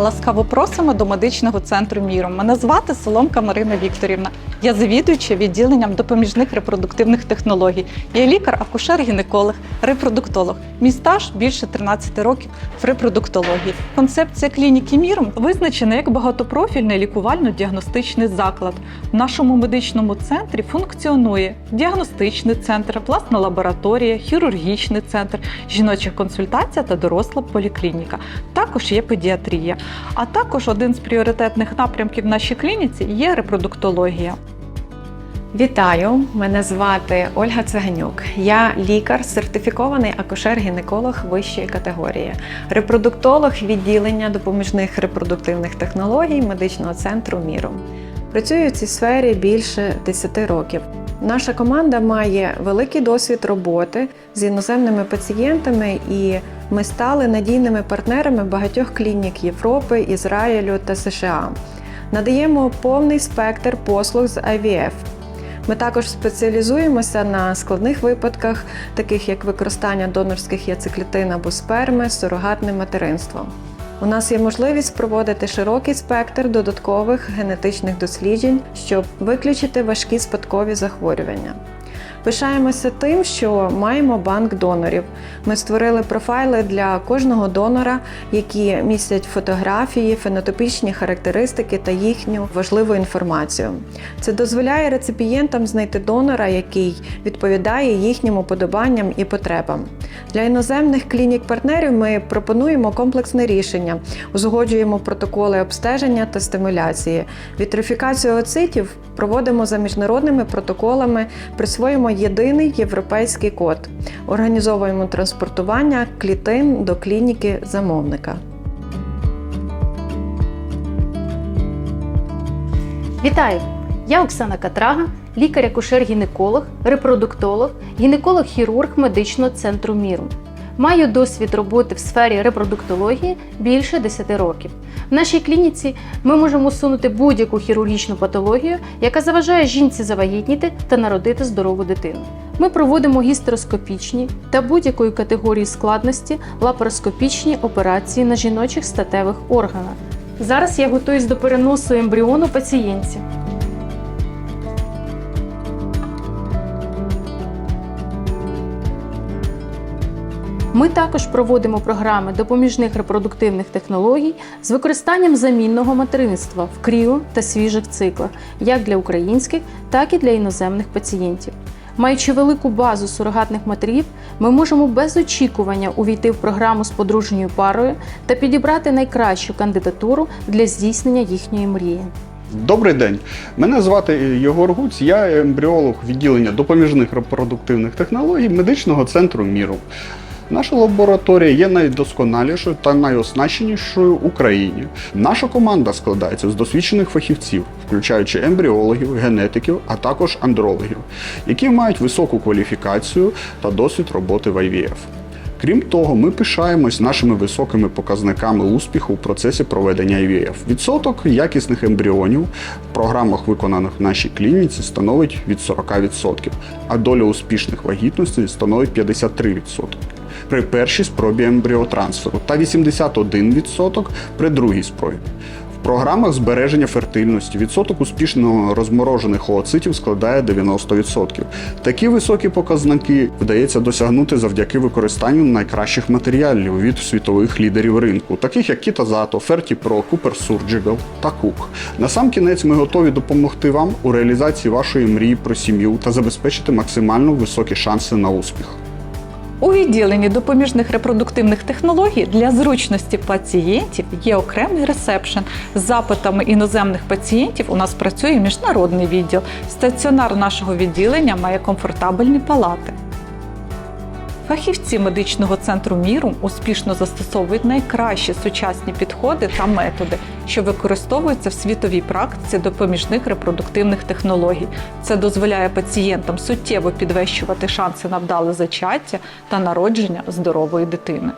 Ласкаво просимо до медичного центру Міру. Мене звати Соломка Марина Вікторівна. Я завідуюча відділенням допоміжних репродуктивних технологій. Я лікар-акушер-гінеколог, репродуктолог. Мій стаж більше 13 років в репродуктології. Концепція клініки Міром визначена як багатопрофільний лікувально-діагностичний заклад. В нашому медичному центрі функціонує діагностичний центр, власна лабораторія, хірургічний центр, жіноча консультація та доросла поліклініка. Також є педіатрія. А також один з пріоритетних напрямків в нашій клініці є репродуктологія. Вітаю! Мене звати Ольга Цеганюк. Я лікар, сертифікований акушер-гінеколог вищої категорії, репродуктолог відділення допоміжних репродуктивних технологій медичного центру Міру. Працюю в цій сфері більше 10 років. Наша команда має великий досвід роботи з іноземними пацієнтами, і ми стали надійними партнерами багатьох клінік Європи, Ізраїлю та США. Надаємо повний спектр послуг з IVF. Ми також спеціалізуємося на складних випадках, таких як використання донорських яйцеклітин або сперми, сурогатне материнство. У нас є можливість проводити широкий спектр додаткових генетичних досліджень, щоб виключити важкі спадкові захворювання. Пишаємося тим, що маємо банк донорів. Ми створили профайли для кожного донора, які містять фотографії, фенотипічні характеристики та їхню важливу інформацію. Це дозволяє реципієнтам знайти донора, який відповідає їхнім уподобанням і потребам. Для іноземних клінік-партнерів ми пропонуємо комплексне рішення, узгоджуємо протоколи обстеження та стимуляції. Вітрифікацію оцитів проводимо за міжнародними протоколами, присвоїмо єдиний європейський код, організовуємо транспортування клітин до клініки замовника. Вітаю! Я Оксана Катрага, лікар-акушер-гінеколог, репродуктолог, гінеколог-хірург медичного центру Міру. Маю досвід роботи в сфері репродуктології більше 10 років. В нашій клініці ми можемо усунути будь-яку хірургічну патологію, яка заважає жінці завагітніти та народити здорову дитину. Ми проводимо гістероскопічні та будь-якої категорії складності лапароскопічні операції на жіночих статевих органах. Зараз я готуюсь до переносу ембріону пацієнтів. Ми також проводимо програми допоміжних репродуктивних технологій з використанням замінного материнства в кріо та свіжих циклах, як для українських, так і для іноземних пацієнтів. Маючи велику базу сурогатних матерів, ми можемо без очікування увійти в програму з подружньою парою та підібрати найкращу кандидатуру для здійснення їхньої мрії. Добрий день. Мене звати Єгор Гуць, я ембріолог відділення допоміжних репродуктивних технологій медичного центру Міру. Наша лабораторія є найдосконалішою та найоснащенішою в Україні. Наша команда складається з досвідчених фахівців, включаючи ембріологів, генетиків, а також андрологів, які мають високу кваліфікацію та досвід роботи в IVF. Крім того, ми пишаємось нашими високими показниками успіху в процесі проведення IVF. Відсоток якісних ембріонів в програмах, виконаних в нашій клініці, становить від 40%, а доля успішних вагітностей становить 53% при першій спробі ембріотрансферу та 81% при другій спробі. В програмах збереження фертильності відсоток успішно розморожених ooцитів складає 90%. Такі високі показники вдається досягнути завдяки використанню найкращих матеріалів від світових лідерів ринку, таких як Kitazato, FertiPro, Cooper Surgical та Cook. Насамкінець ми готові допомогти вам у реалізації вашої мрії про сім'ю та забезпечити максимально високі шанси на успіх. У відділенні допоміжних репродуктивних технологій для зручності пацієнтів є окремий ресепшн. З запитами іноземних пацієнтів у нас працює міжнародний відділ. Стаціонар нашого відділення має комфортабельні палати. Фахівці медичного центру міру успішно застосовують найкращі сучасні підходи та методи, що використовуються в світовій практиці допоміжних репродуктивних технологій. Це дозволяє пацієнтам суттєво підвищувати шанси на вдале зачаття та народження здорової дитини.